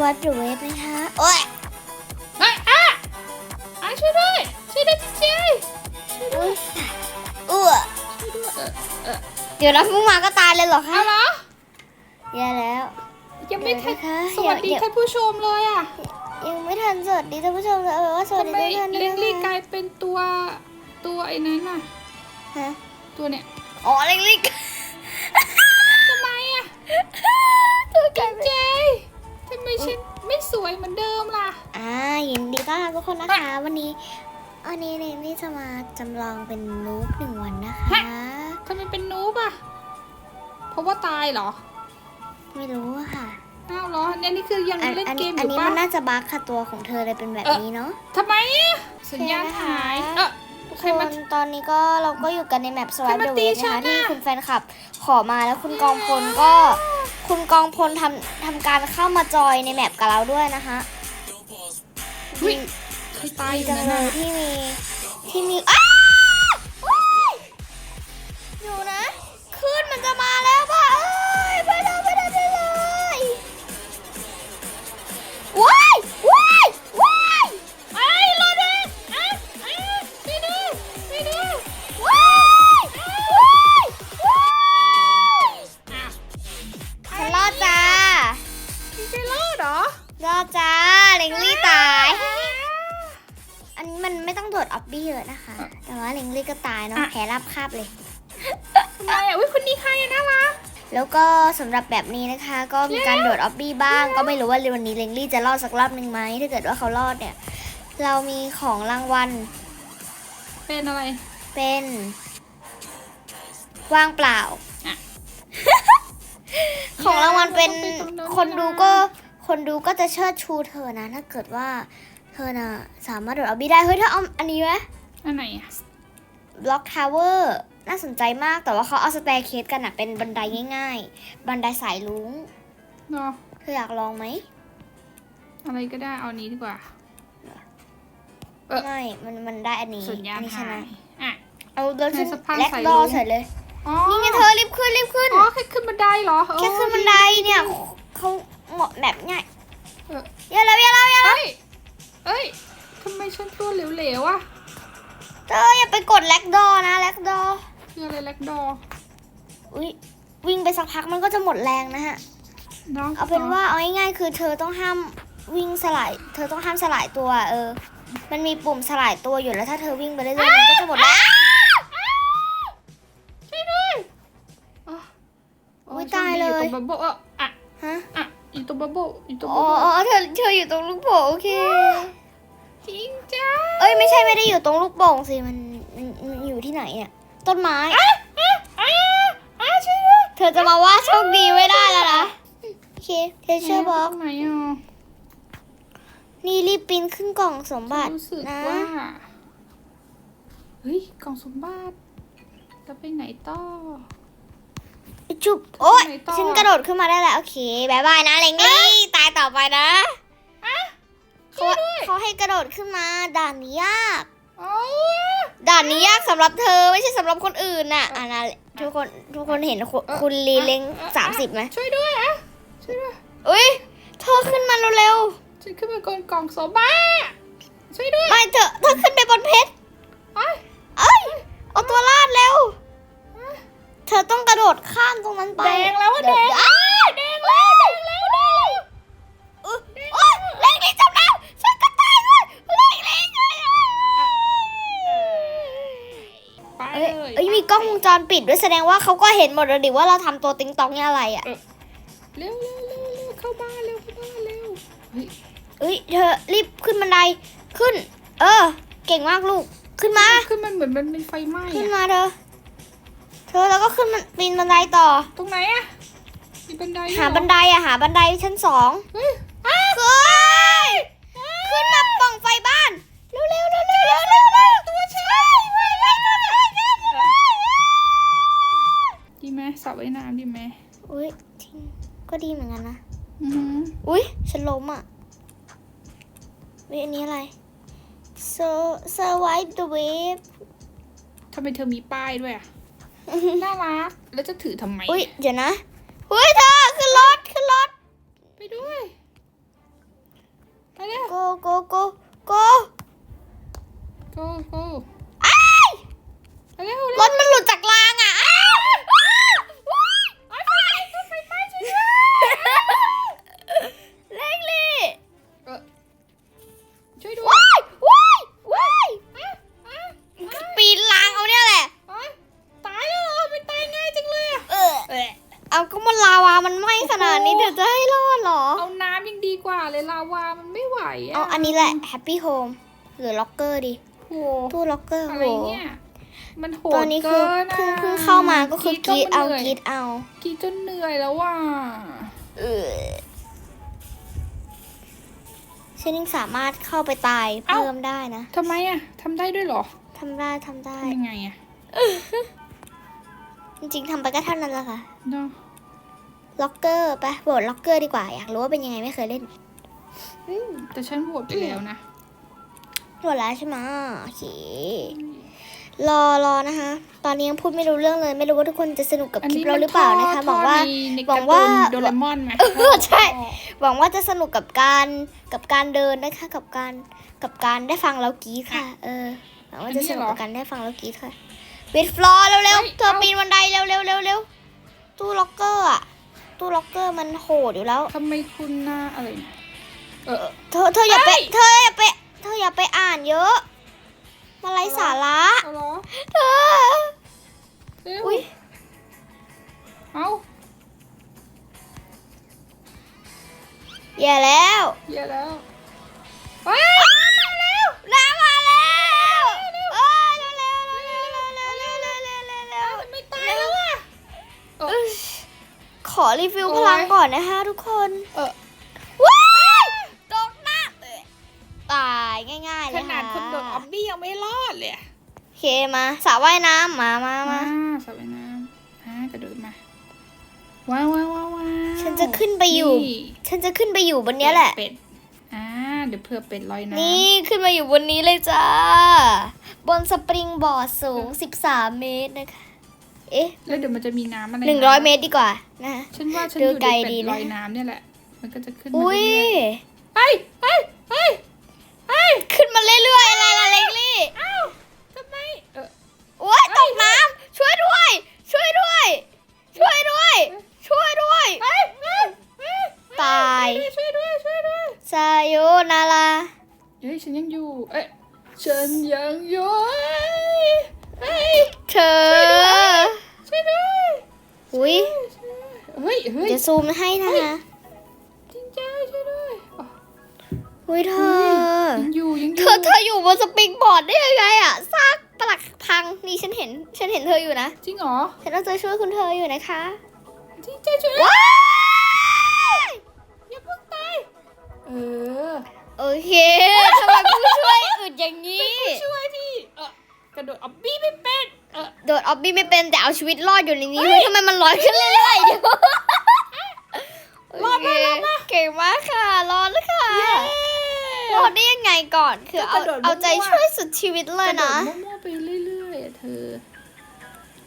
แมปสวัสดิ์เวฟนะคะ โอ้ยไอ้อะอะช่วยด้วยช่วยด้วยจิ๊ยอุ๊ยเอื้อช่วยด้วยเออเออเดี๋ยวนะเพิ่งมาก็ตายเลยเหรอคะเอาเหรอแย่แล้ว ยังไม่ทันเดี๋ยวนะคะสวัสดีเดี๋ยวท่านผู้ชมเลยอะ ยังไม่ทันสวัสดีท่านผู้ชมเลยเออว่าสวัสทำดีไมทุกท่านด้เล็วยงลี่นะกลายเป็นตัวตัวไอ้นั้นน่ะฮะตัวเนี่ยอ๋อเล็กลิกทำไมอะตัวกลายเป็นเจทำ ไมฉันไม่สวยเหมือนเดิมล่ะ อ่ายินดีต้อนรับทุกคนนะคะ วันนี้วันนี้เรนนี่จะมาจำลองเป็นนูบหนึ่งวันนะคะทำไมเป็นนูบอะ เพราะว่าตายเหรอ ไม่รู้อะค่ะอ้าวเหรอเนี่ยนี่คือยังอันเล่นอันเกมออันยู่นี้ปะมันน่าจะบั๊กค่ะตัวของเธอเลยเป็นแบบเออนี้เนาะทำไมอะสัญญาณหายโอเคนะคะเออทุกใคครมานตอนนี้ก็เราก็อยู่กันในแมปสวใครายมาเดอะตีเวฟฉันะคะนที่อะคุณแฟนคลับขอมาแล้วคุณกองพลก็ คุณกองพลทำทำการเข้ามาจอยในแมปกับเราด้วยนะคะอุ๊ยใครตายดีอยู่จังนั่นเลยน่ะที่มีที่มีอ้าว้ายอยู่นะขึ้นมันจะมา เลยทำไมอะอุ้ยคนนี้ใครอะน่ารัก แล้วก็สำหรับแบบนี้นะคะ ก็มีการโดดออบบี้บ้าง ก็ไม่รู้ว่าวันนี้เลงลี่จะรอดสักรอบหนึ่งไหมถ้าเกิดว่าเขารอดเนี่ย เรามีของรางวัล เป็นอะไร เป็นว่างเปล่าอะของรางวัลเป็นอย่าต้องไปตรงนั้นคนดูนะก็คนดูก็จะเชิดชูเธอนะ ถ้าเกิดว่าเธอน่ะสามารถโดดออบบี้ได้ เฮ้ยเธอเอาอันนี้ไหมอันไหนอะบ ล็อกทาวเวอร์น่าสนใจมากแต่ว่าเขาเอาสแตร์เคสกันอะเป็นบันไดง่าย ๆ บันไดสายลุงเนาะเธออยากลองไหมอะไรก็ได้เอานี้ดีกว่า เออ ไม่ มันมันได้อันนี้สัญญาอัณนี้ชหานะยอะ เอาแล้วในฉันสะพานแล็กสายดอรุ้งเฉยเลยอ๋อนี่ไงเธอรีบขึ้นรีบขึ้น อ๋อแค่ขึ้นบันไดเหรอแค่ขึ้นบันไดเนี่ยเขาเหมาะแบบง่ายเอออย่าแล้วอย่าแล้วอย่าแล้วเอ้ยเอ้ยทำไมฉันตัวเหลวๆอะ เธออย่าไปกดแล็กดอนะแล็กดอคืออะไรแลกดออุ้ยวิ่งไปสักพักมันก็จะหมดแรงนะฮะ น้องเอาเป็นว่าเอาง่ายๆคือเธอต้องห้ามวิ่งสลาย เธอต้องห้ามสลายตัวเออ มันมีปุ่มสลายตัวอยู่แล้วถ้าเธอวิ่งไปเรื่อยๆมันก็จะหมดแรงช่วยด้วยอ๋ออุ๊ยตายเลยอยู่ตรงบับเบิ้ลอะอะฮะอะอยู่ตรงบับเบิ้ลอยู่ตรงอ๋บัอบเบิ้ลอ๋อเธอเธออยู่ตรงลูกโป่งโอเคจริงจ้าเอ้ยไม่ใช่ไม่ได้อยู่ตรงลูกโป่งสิมันมันมันอยู่ที่ไหนเนี่ยต้นไม้อะอะอะช่วยด้วยเธอจะมาว่าโชคดีไม่ได้แล้วนะโอเคเทเชอร์บ็อกตรงไหนอะนี่รีบปีนขึ้นกล่องสมบัติรู้สึกนะว่าเฮ้ยกล่องสมบัติจะไปไหนต่อ จุบโอ๊ยไปไหนต่อ ฉันกระโดดขึ้นมาได้แล้ว โอเคบายบายนะเล็งลี่ตายต่อไปนะอะ เขาเขาให้กระโดดขึ้นมา ด่านนี้ยากโอ้ยด่านนี้ยากสำหรับเธอไม่ใช่สำหรับคนอื่นน่ะอะนะทุกคนทุกคนเห็นคุณคุณลีเล้งสามสิบไหมช่วยด้วยอะช่วยด้วยอุ้ยเธอขึ้นมาเร็วฉันขึ้นไปกนกล่องสมบัติช่วยด้วยๆไม่เธอเธอขึ้นไปบนเพชรไอ้ยเอ้ยเอาตัวลาดเร็วเธอต้องกระโดดข้ามตรงนั้นไปแดงแล้วอะเยแดงอ้าวแดงแล้วแดงแล้วแดงแล้วอุ๊ยโอ๊ยเล็งนี่จบแล้ เอ้ยเลยเอ้ยมีกล้องวงจรปิดด้วยแสดงว่าเขาก็เห็นหมดเลยดิว่าเราทำตัวติ๊งตองเนี่ยอะไรอะ เร็วเร็วเร็วเร็วเข้าบ้านเร็วเข้าบ้านเร็วเฮ้ยเอ้ยเธอรีบขึ้นบันไดขึ้น เออ เก่งมากลูกขึ้นมา ขึ้นมันเหมือนมันเป็นไฟไหม้ขึ้นอะมาเธอ เธอแล้วก็ขึ้นมันปีนบันไดต่อ ตรงไหนอะมีบันไดด้วยหาเรอบันไดอะหาบันไดชั้นสองเฮ้ยอ้าเฮ้ยขึ้นมาปล่องไฟบ้าน เร็วเร็วเร็วเร็วเร็วเร็วเร็วตัวฉัน ดีไหมสระว่ายน้ำดีไหมอุ้ยทิ้งก็ดีเหมือนกันนะ อือหืออุ้ยฉันล้มอะเว้ยอันนี้อะไร so survive the wave ทำไมเธอมีป้ายด้วยอะ น่ารัก แล้วจะถือทำไมอุ้ยเดี๋ยวนะอุ้ยเธอ อะเอาอันนี้แหละ Happy Home หรือล็อกเกอร์ดีโหตู้ล็อกเกอร์อะโหไรเนี่ย มันโหดตอนนี้คือเกินเพิ่งอะเพิ่งเข้ามาก็คือกรีดเอาจนกหนื่รียดเอา กรีดจนเหนื่อยแล้วว่ะ เออฉันยังสามารถเข้าไปตายเพิ่มได้นะทำไมอะทำได้ด้วยเหรอทำได้ทำได้ ทำยังไงอะจริงๆทำไปก็เท่านั้นแหละค่ะ เนาะ ล็อกเกอร์ไปโหวตล็อกเกอร์ดีกว่า อยากรู้ว่าเป็นยังไงไม่เคยเล่นอืม แต่ฉันโหวตไปแล้วนะโหวตแล้วใช่ไหมโอเค รอรอนะคะ ตอนนี้ยังพูดไม่รู้เรื่องเลย ไม่รู้ว่าทุกคนจะสนุกกับอันคลินี้ปเราหรือเปล่านะคะหวังว่าในหวัการ์งตูว่านโดเรมอนไหมเออใช่หวังว่าจะสนุกกับการกับการเดินนะคะ กับการกับการได้ฟังเรากรีดค่ะ เออหวังว่าจะสนุกกับการได้ฟังเรากรีดค่ะวิดฟลอร์เร็วๆเธอปีนบันไดเร็วๆเร็วๆเร็วๆตู้ล็อกเกอร์อะตู้ล็อกเกอร์มันโหดอยู่แล้วทำไมคุณหน้าอะไรเนี่ย เออเธอเธออย่าไปเฮ้ยเธออย่าไปเธออย่าไปอ่านเยอะ มาไร้สาระเอาเหรอเธอเร็วอุ้ยเอาแย่แล้วเยอะแล้วเฮ้ยมาแล้วน้ำมาแล้วเอ้ยเร็วเร็วเร็วเร็วเร็วเร็วเร็วเร็วเร็วเร็วเร็วไม่ตายแล้วอะเออเอ้ยขอรีฟิลโอ้พยลังก่อนนะคะทุกคน เออ ตายง่ายๆเลขยนาดคนโดนอค่ะอบบี้ยังไม่รอดเลยอะโอเคมาสระว่ายน้ำมามามาสระว่ายน้ำอ่ากระโดดมาว้าวว้าวว้าวว้าวฉันจะขึ้นไปอยู่ นี่ฉันจะขึ้นไปอยู่บนเนี้ยแหละ เป็ดอ่าเดี๋ยวเพื่อเป็ดลอยน้ำนี่ขึ้นมาอยู่บนนี้เลยจ้า บนสปริงบอร์ดสูง 13 เมตรนะคะ เอ๊ะ แล้วเดี๋ยวมันจะมีน้ำอะไร100 เมตรดีกว่านะคะฉันว่าฉันดูอยู่ไกลในเป็ดีดนะ ลอยน้ำเนี่ยแหละ มันก็จะขึ้นมาอุ้ยเรื่อยๆเฮ้ยเฮ้ยเฮ้ย เฮ้ยขึ้นมาเรื่อยๆอะไรล่ะเล็กลี่อ้าวทำไมเออ โอ๊ยตกน้ำช่วยด้วย ช่วยด้วย ช่วยด้วย ช่วยด้วยเฮ้ยเฮ้ยเฮ้ยตาย ช่วยด้วยช่วยด้วยซาโยนาราเฮ้ยฉันยังอยู่ เอ้ยฉันยังอยู่เฮ้ยเธอช่วยด้วยอุ้ยเฮ้ยเฮ้ยจะซูมให้นะ อุ้ยเธอยังอยู่ยังอเธยู่อเธออยู่บนสปริงบอร์ดได้ยังไงอะซากปลักพังนี่ฉันเห็นฉันเห็นเธออยู่นะจริงเหรอฉันเอาใจช่วยคุณเธออยู่นะคะจริงจ้าช่วยด้วยว้ายอย่าเพิ่งตายเออโอเคทำไมผู้ช่วยอึดอย่างนี้ช่วยที่เออกระโดดอับบี้ไม่เป็นเออโดดออบบี้ไม่เป็นแต่เอาชีวิตรอดอยู่ในนี้เฮ้ยทำไมมันลอยขึ้นเรื่อยๆเดี๋ยวรอดมาโเครอดมาเก่งมากค่ะรอดแล้วค่ะ รอดได้ยังไงก่อน คือเอากระโดดเอาใจมั่วๆช่วยสุดชีวิตเลยนะกรโดดมั่วๆไปเรื่อยๆอะเธอ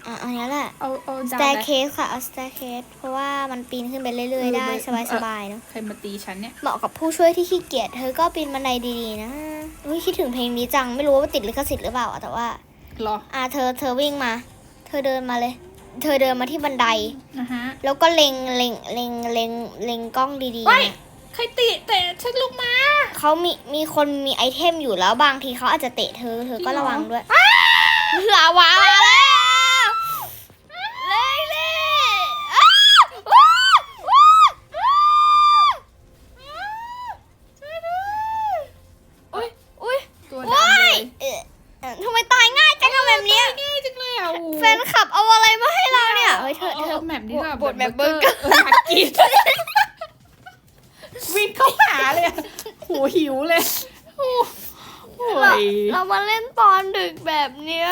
อะอันนี้แหละ เอาเอาดาว staircase ค่ะ เอา staircase เพราะว่ามันปีนขึ้นไปเรื่อยๆ ได้เออสบายๆเนาะใครมาตีฉันเนี่ย เหมาะกับผู้ช่วยที่ขี้เกียจเธอก็ปีนบันไดดีๆนะอุ้ยคิดถึงเพลงนี้จังไม่รู้ว่าติดลิขสิทธิ์หรือเปล่าอะแต่ว่า รออะเธอเธอวิ่งมา เธอเดินมาเลย เธอเดินมาที่บันได นะฮะ แล้วก็เล็งเล็งเล็งเล็งเล็งกล้องดีๆเฮ้ย นะ ใครตีแต่ฉันลงมา เขามีมีคนมีไอเทมอยู่แล้วบางทีเขาอาจจะเตะเธอเธอก็จริงเหรอระวังด้วยลาวามาแล้วเล่เล่อ้าวอ้าวอ้าวอ้าวช่วยด้วยอุ้ยอุ้ยตัวดำว้าเลย ยเอ่อเอ่อทำไมตายง่ายจังอะแบบเนี้ยง่ายจังเลยอะโอ้โหแฟนคลับเอาอะไรมาให้เราเนี่ยเฮ้ยเธอเธอาแบบนี้แบบบทแบบเบอร์เกอร์ เอออยากกิน วิ่งเข้าหาเลยอะโหหิวเลยโอ้โหเราเรามาเล่นตอนดึกแบบเนี้ย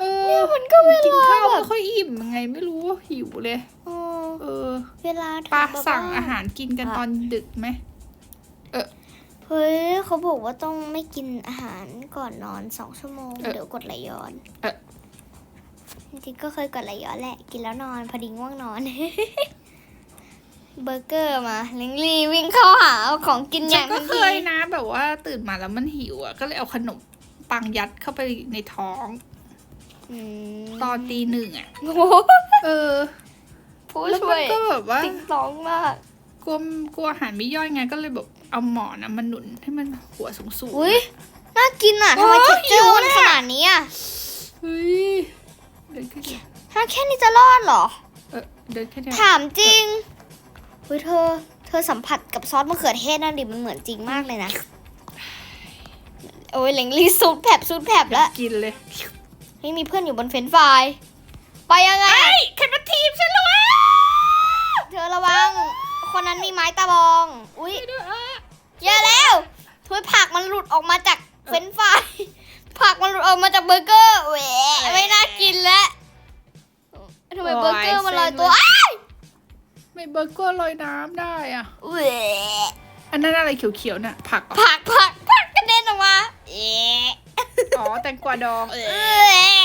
เออเนี่ยมันก็เวลากินข้าวแบบไม่ค่อยอิ่มยังไงไม่รู้หิวเลย เออเออเวลาเธอปลาแบบสั่งว่อาหารกินกันตอนดึกไหมเฮ้ยเขาบอกว่าต้องไม่กินอาหารก่อนนอนสองชั่วโมง เดี๋ยวกดไหลย้อนจริงๆก็เคยกดไหลย้อนแหละ กินแล้วนอนพอดีง่วงนอน เบอร์เกอร์มาลิงลี่วิ่งเข้าหาเอาของกินอฉัย่านงก็ทันเคทียนะแบบว่าตื่นมาแล้วมันหิวอะก็เลยเอาขนมปังยัดเข้าไปในท้องอืมตอนตีหนึ่งอะโอ้โหเออผู้แล้วช่มัวนยก็แบบว่า ติ๊งตองมากกลัวกลัวอาหารไม่ย่อยไงก็เลยแบบเอาหมอนอะมันหนุนให้มันหัวสูงสูงๆอุ้ยน่ากินอะทำไมโอ้เท็ยกเจอร์หิวมันเลยอะ ขนาดนี้อะเฮ้ยเดินแค่เนี้ยถ้าแค่นี้จะรอดเหรอ เออเดินแค่เนี้ยถามจริงเฮ้ยเธอ เธอสัมผัสกับซอสมะเขือเทศนั่นดิมันเหมือนจริงมากเลยนะ โอ้ยเหลงลีสูดแผบสูดแผบแล้วกินเลยไม่มีเพื่อนอยู่บนเฟรนช์ฟรายไปยังไงเฮ้ยใครมาทีมฉันเลยเธอระวัง คนนั้นมีไม้ตะบอง อุ้ยช่วยด้วยเออแย่แล้วถ้วยผักมันหลุดออกมาจากเฟรนช์ฟรายผักมันหลุดออกมาจากเบอร์เกอร์แหวะไม่น่ากินแล้วทำไมเบอร์เกอร์มันลอยตัวอ้ายไม่เบอร์เกอร์ลอยน้ำได้อะแหวะอันนั้นอะไรเขียวๆน่ะผักเหรอผักผักผักกระเด็นออกมาเอ๊ะอ๋อแตงกวาดองเอเออ อ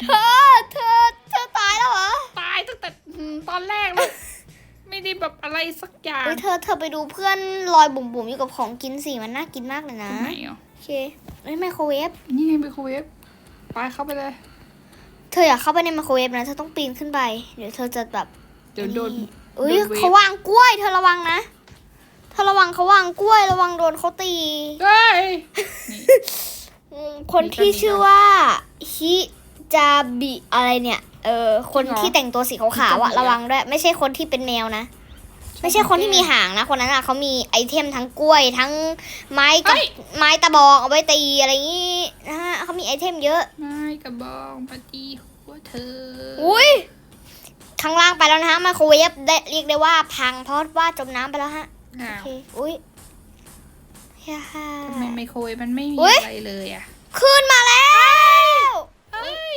เธอเธอเธอตายแล้วเหรอตายตั้งแต่อืมตอนแรกแล้ว ไม่ได้แบบอะไรสักอย่างเฮ้ยเธอเธอไปดูเพื่อนลอยบุ๋มๆอยู่กับของกินสิมันน่ากินมากเลยตรนะงไหนอะโอเคเฮ้ยไมโครเวฟ นี่ไงไมโครเวฟไปเข้าไปเลย เธออยากเข้าไปในไมโครเวฟนะ เธอต้องปีนขึ้นไป เดี๋ยวเธอจะแบบ เดี๋ยวโดน อุ้ยโดนเวฟ เขาวางกล้วย เธอระวังนะ เธอระวังเขาวางกล้วย ระวังโดนเขาตีเฮ้ยนี่อืมคนที่ชื่อว่าฮิจาบิอะไรเนี่ย เออคนที่แต่งตัวสีขาวๆอะระวังด้วย ไม่ใช่คนที่เป็นแมวนะ ไม่ใช่คนที่มีหางนะ คนนั้นอะเขามีไอเทมทั้งกล้วยทั้งไม้กับเฮ้ย ไม้ตะบองเอาไว้ตีอะไรอย่างงี้นะฮะเขามีไอเทมเยอะ ไม้กระบองปฏิหัวเธอออุ้ย ข้างล่างไปแล้วนะฮะไมโครเวฟได้เรียกได้ว่าพังเพราะว่าจมน้ำไปแล้วฮะอ้าโอวเคอุ้ยฮ่าฮ่า ทำไมไมโครเวฟมันไม่มีอุ๊ย อะไรเลยอะขึ้นมาแล้ว เฮ้ย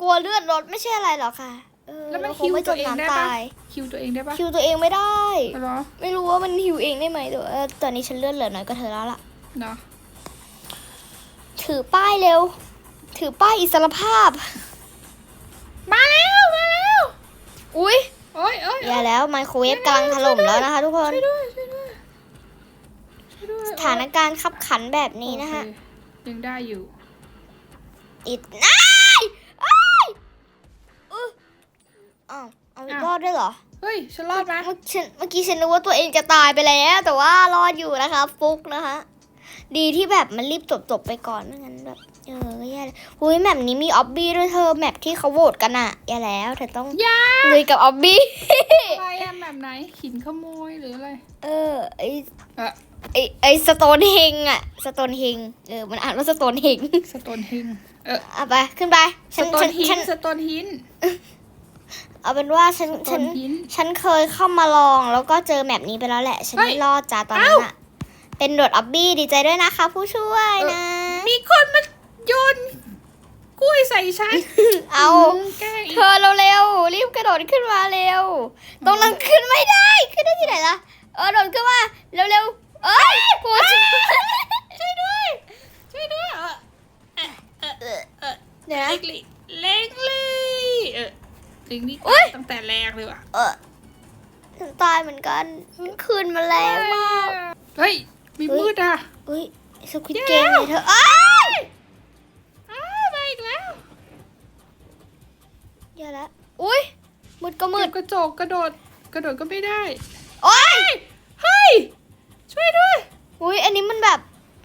กลัวเลือดรถไม่ใช่อะไรหรอกค่ะเออแล้วมันเราคงไม่ฮิวตัวเองได้จมปะน้ำตายคิวตัวเองได้ปะคิวตัวเองไม่ได้ เหรอไม่รู้ว่ามันหิวเองได้ไหมแต่ว่าเออตอนนี้ฉันเลือดเหลือน้อยก็เธอแล้วล่ะ เนาะถือป้ายเร็ว ถือป้ายอิสรภาพ มาแล้วมาแล้ว อุ้ยโอ้ยโอ้ยอย่าแล้วไมโครเวฟกำลังถล่มแล้วนะคะ ทุกคนช่วยด้วยช่วยด้วยช่วยด้วยสถานการณ์ขับขันแบบนี้นะคะโอเคยังได้อยู่อิดนายอ้ายอุ๊ยอ้าวเอาอีกอ้าวรอดด้วยเหรอ เฮ้ยฉันรอดไหมเมื่อฉันเมื่อกี้ฉันนึกว่าตัวเองจะตายไปแล้ว แต่ว่ารอดอยู่นะคะ ฟุกนะคะ ดีที่แบบมันรีบจบๆไปก่อนไม่งั้นแบบเออก็แย่เลยหุยแมปนี้มีออบบี้ด้วยเธอแมปที่เขาโหวตกันอะแย่แล้วเธอต้องยาลุยกับออบบี้อะไรอะแบบไหนหินขโมยหรืออะไร เออไอเออไอไอสโตนเฮงอะสโตนเฮงเออมันอ่านว่าสโตนเฮงสโตนฮิงเออเอาไปขึ้นไปสฉันโตฉันนฮิฉันนสโตนฮินเอาเป็นว่าฉันสโตฉันนฮินฉันเคยเข้ามาลองแล้วก็เจอแมปนี้ไปแล้วแหละ ฉันเฮ้ยไม่รอดจ้าตอนนั้นอะ เป็นโดดออบบี้ดีใจด้วยนะคะ ผู้ช่วยนะ มีคนมาโยนกล้วยใส่ฉันเอามแกล้งอีเธกอเร็วๆรีบกระโดดขึ้นมาเร็วตรงนั้นขึ้นไม่ได้ ขึ้นได้ที่ไหนล่ะ เออโดดขึ้นมาเร็วๆเอ้ยปวดช่วยด้วย ช่วยด้วยเออเออเออเออเดี๋ยวนะ เล็กลิเล็กเลยเออเล็กนี่อุ๊ย ตั้งแต่แรกเลยว่ะเออฉันตายเหมือนกันขึ้นมาแรงมาก เฮ้ย มีมืดอะ อุ้ยสควิตแย่เกมเลยเธออ้ายอ้าวมาอีกแล้วเดี๋ยวละอุ้ยมืดก็มืมืดดกระจกกระโดด กระโดดก็ไม่ได้ โอ้ยเฮ้ย ช่วยด้วย อุ้ยอันนี้มันแบบ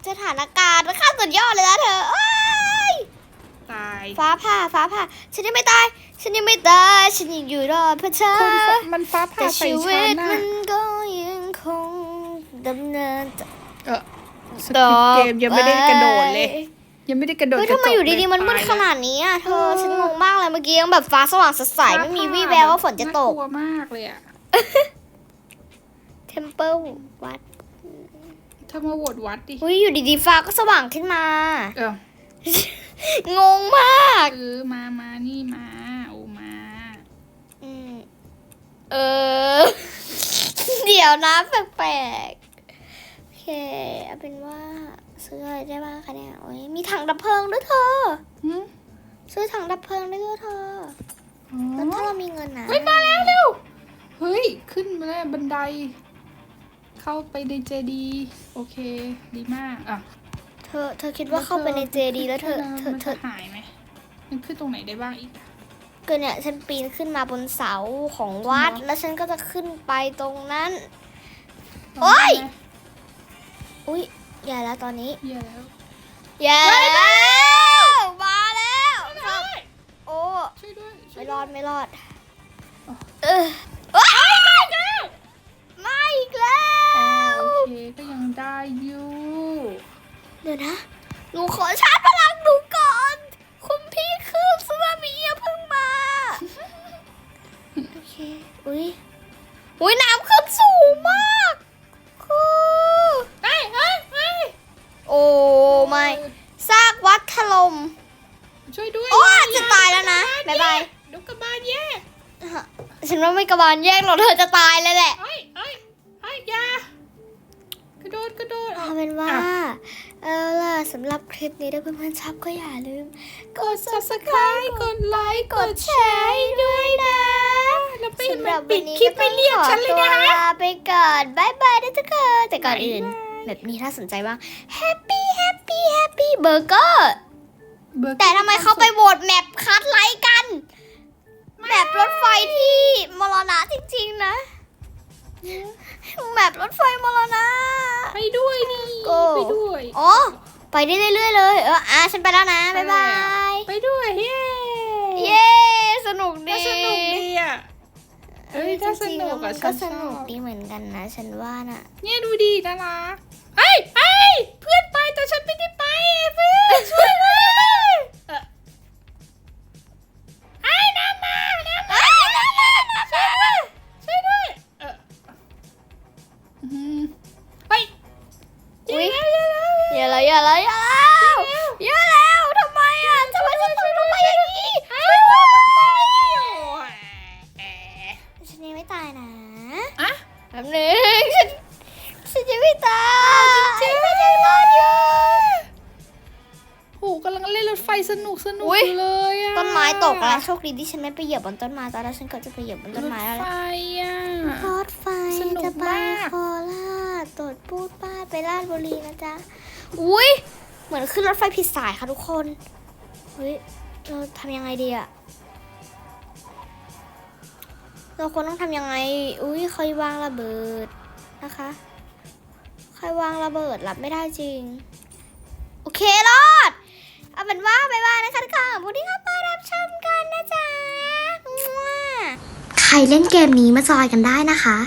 สถานการณ์มันข้ามสุดยอดเลยนะเธอเอ้ยตายฟ้าผ่าฟ้าผ่าฉันยังไม่ตาย ฉันยังไม่ตาย ฉันยังอยู่รอดเพื่อเธอคนฟ้ามันฟ้าผ่าแต่ใส่ชีวิฉันตน่ะมันก็ยังคงดำเนิน เออสกิปเกมยังไม่ได้กระโดดเลย ยังไม่ได้กระโดดเฮ้ยกระทำจไมกอยู่ดีๆมันเลมืดตายขนาดนี้อะเธอเออฉันงงมากเลยเมื่อกี้ยังแบบฟ้าสว่างสดใสไม่มีวี่แววว่าฝนจะตกน่ากลัวมากเลยอะเทมเพิลวัดถ้ามาโหวตวัดดิอุ้ยอยู่ดีๆฟ้าก็สว่างขึ้นมา เอองงมากเออมามานี่มาโอมาอืมเออ เดี๋ยวนะแปลกๆโอ เคเอาเป็นว่าซื้ออะไรได้บ้างคะเนี่ย โอ้ยมีถังดับเพลิงด้วยเธอหึซื้อถังดับเพลิงได้ด้วยเธออ๋แล้วถ้าอเรามีเงินนะเฮ้ยมาแล้วเร็ว เฮ้ย ขึ้นมาแล้วบันได เข้าไปในเจดีย์โอเค ดีมากอะเธอ เธอคิดว่าเข้าไปในเจดีแล้วเธอ เธอมันเธจะอหายไหมมันขึ้นตรงไหนได้บ้างอีกอะเกิดเนี่ยฉันปีนขึ้นมาบนเสาของวัดเหรอแล้วฉันก็จะขึ้นไปตรงนั้น โอ๊ย อุ้ยอย่าแล้วตอนนี้เหี้ยแล้วอย่าแล้วมาแล้วโอ้ช่วยด้วยช่วไม่ยรด้วยอดไม่รอดอ๋อเออว้ายไม่อีกแล้วอ๋อโอเคก็ยังได้อยู่ เดี๋ยวนะ หนูขอชาร์จพลังหนูก่อน คุณพี่คือสึนามิอย่าเพิ่งมา โอเค อุ้ยอุ้ยน้ำขึ้นสูงมาก โอ้ไม่ซากวัดถล่มช่วยด้วยโอ้จะตายแล้วนะบ๊ายบายเดี๋ยวกระบาลแยกฉันว่าไม่กระบาลแยกหรอกเธอจะตายเลยแหละเฮ้ยเฮ้ยเฮ้ยอยากระโดดกระโดดเอาเป็นว่าเอาล่ะสำหรับคลิปนี้ถ้าเพื่อนๆชอบก็อย่าลืม กด subscribe กดไลค์กดแชร์ให้ด้วยนะแล้วไปสำหรับปิวัดนนี้คลิปก็ไปต้องเรียกขอฉันเลยตัวนะลาไปก่อนบายบายนะทุกคนแต่ก่อนบ๊ายบายอื่น แบบนี้ถ้าสนใจบ้าง Happy Happy Happy Burger แต่ทำไมเขาไปโหวตแมปคัดไลค์กันแมปรถไฟที่มรณะจริงๆนะแมปรถไฟมรณะ ไปด้วยนี่โก้ไปด้วยอ๋อไปได้เรื่อยๆเลย เอออะฉันไปแล้วนะ บ๊ายบาย ไปด้วย เย้เย้สนุกดีน่าสนุกดีอะเอ้ยถ้าสจริงๆนุแล้กวมัอะนฉัก็นสชนุกอบดีเหมือนกันนะ ฉันว่าน่ะ เนี่ยดูดีน่ารัก เอ้ยเอ้ยเพื่อนไปแต่ฉันไม่ได้ไปเพื่อนช่วยด้วย แล้วโชคดีที่ฉันไม่ไปเหยียบบนต้นไม้ตอนแรกฉันก็จะไปเหยียบบนต้นไม้แล้วรถแหไฟละอะรถไฟสนุกจะไปมากโคราชตรวจปูดป้าดไปราชบุรีนะจ๊ะอุ้ยเหมือนขึ้นรถไฟผิดสายค่ะทุกคนเฮ้ยเราทำยังไงดีอะเราควรต้องทำยังไง อุ้ยใครวางระเบิดนะคะใครวางระเบิดรับไม่ได้จริง โอเครอด เอาเป็นว่าบายบายนะคะทุกคนขอบคุณที่เข้ามารับชมกันนะจ๊ะ ใครเล่นเกมนี้มาจอยกันได้นะคะ